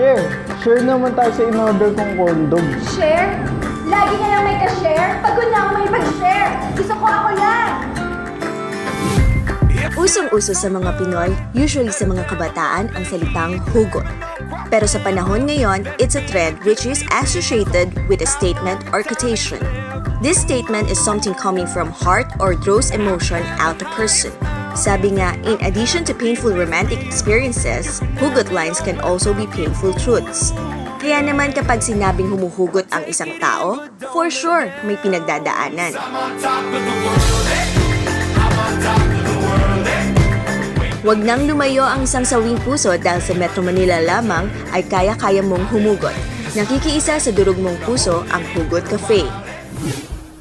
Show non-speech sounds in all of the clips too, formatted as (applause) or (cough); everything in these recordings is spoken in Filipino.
Share. Share naman tayo sa in-order kong corn dog. Share? Lagi na lang may ka-share? Pagod na ako may pag-share. Gusto ko ako yan. Usong-uso sa mga Pinoy, usually sa mga kabataan, ang salitang hugot. Pero sa panahon ngayon, it's a trend which is associated with a statement or quotation. This statement is something coming from heart or draws emotion out a person. Sabi nga, in addition to painful romantic experiences, hugot lines can also be painful truths. Kaya naman kapag sinabing humuhugot ang isang tao, for sure, may pinagdadaanan. Huwag nang lumayo ang isang sawing puso dahil sa Metro Manila lamang ay kaya-kaya mong humugot. Nakikiisa sa durog mong puso ang Hugot Cafe.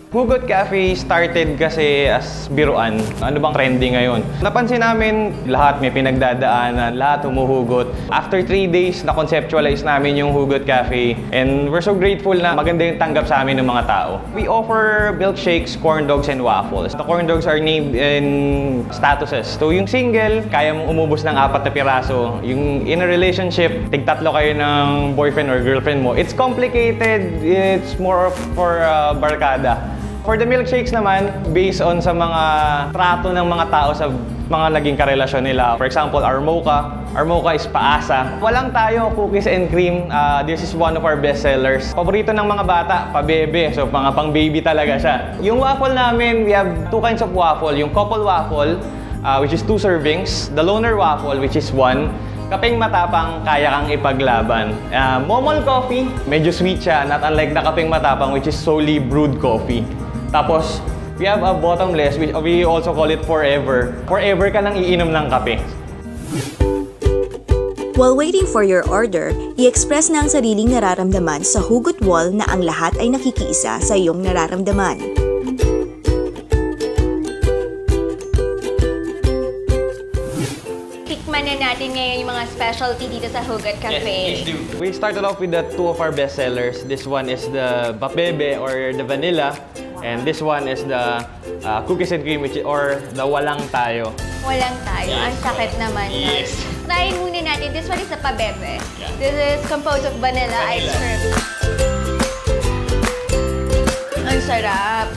Hugot Cafe started kasi as biruan. Ano bang trending ngayon? Napansin namin lahat may pinagdadaanan, lahat humuhugot. After three days, na-conceptualize namin yung Hugot Cafe and we're so grateful na maganda yung tanggap sa amin ng mga tao. We offer milkshakes, corn dogs, and waffles. The corn dogs are named in statuses. So yung single, kaya mong umubos ng apat na piraso. Yung in a relationship, tigtatlo kayo ng boyfriend or girlfriend mo. It's complicated. It's more for uh, barkada. For the milkshakes naman, based on sa mga trato ng mga tao sa mga naging karelasyon nila. For example. Our mocha is paasa. Walang tayo, cookies and cream. Uh, this is one of our best sellers. Paborito ng mga bata, pabebe. So, mga pang baby talaga siya. Yung waffle namin, we have two kinds of waffle. Yung couple waffle, uh, which is two servings. The loner waffle, which is one. Kapeng matapang, kaya kang ipaglaban. Uh, Momol coffee, medyo sweet siya, not unlike the kapeng matapang, which is solely brewed coffee. Tapos, we have a bottomless, which we also call it forever. Forever ka nang iinom ng kape. While waiting for your order, i-express na ang sariling nararamdaman sa Hugot Wall na ang lahat ay nakikiisa sa iyong nararamdaman. Tikman na natin ngayon yung mga specialty dito sa Hugot Cafe. We started off with the two of our best sellers. This one is the Bapebe or the vanilla. And this one is the uh, cookies and cream, which or the walang tayo. Walang tayo. Ang sakit naman. Yes. Try muna natin. This one is a pabebe. This is composed of vanilla, ice cream. Ang sarap.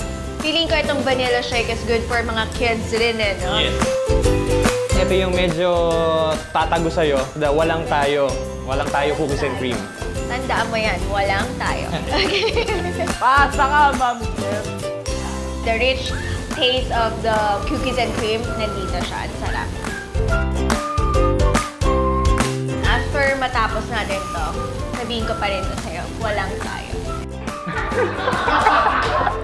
Feeling ko itong vanilla shake is good for mga kids rin eh, no? Ito yung medyo tatago sa'yo, the walang tayo. Walang tayo cookies and cream. Tandaan mo yan, walang tayo. (laughs) Okay. Pasa ka, ma'am! the rich taste of the cookies and cream, nandito siya. Ang sarap. After matapos natin to, sabihin ko pa rin to sa'yo, walang tayo. (laughs)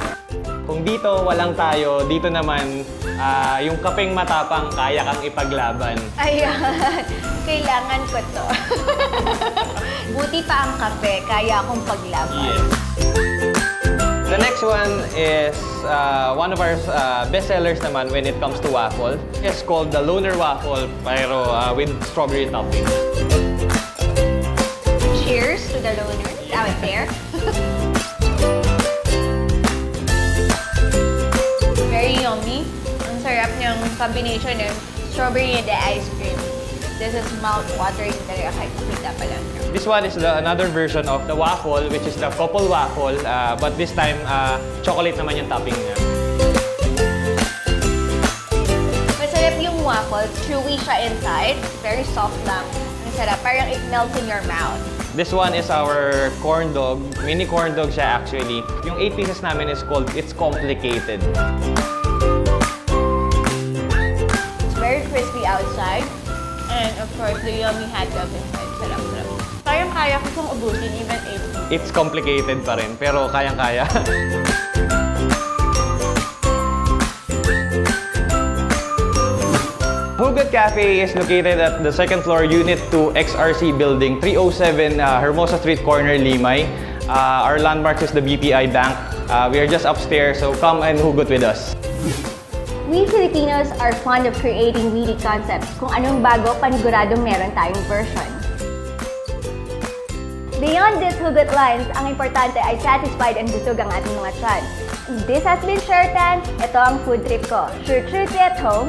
Kung dito, walang tayo, dito naman, ah, yung kapeng matapang, kaya kang ipaglaban. Ayan, kailangan ko to. (laughs) Buti pa ang kape, kaya akong paglaban. The next one is uh, one of our uh, best sellers naman when it comes to waffle. It's called the Loner Waffle, pero uh, with strawberry topping. Cheers to the loners out there. Very yummy. Ang sarap niyang combination ng strawberry and the ice. This is mouth-watering talaga kahit makita pa lang. This one is the another version of the waffle, which is the couple waffle, uh, but this time uh, chocolate naman yung topping niya. Masarap yung waffle. Chewy siya inside. Very soft lang. Ang sarap. Parang it melts in your mouth. This one is our corn dog. Mini corn dog siya actually. Yung 8 pieces namin is called It's Complicated. It's very crispy outside. And of course, the yummy hot dog inside. Sarap, sarap. Parang kaya ko itong ubusin even 8 It's complicated pa rin, pero kayang-kaya. (laughs) Hugot Cafe is located at the second floor, Unit 2, XRC Building, 307 uh, Hermosa Street Corner, Limay. Uh, our landmark is the BPI Bank. Uh, we are just upstairs, so come and hugot with us. We Filipinos are fond of creating witty concepts. Kung anong bago, paniguradong meron tayong version. Beyond these hugot lines, ang importante ay satisfied and busog ang ating mga tiyan. This has been Shirtan. Ito ang food trip ko. Sure you at home.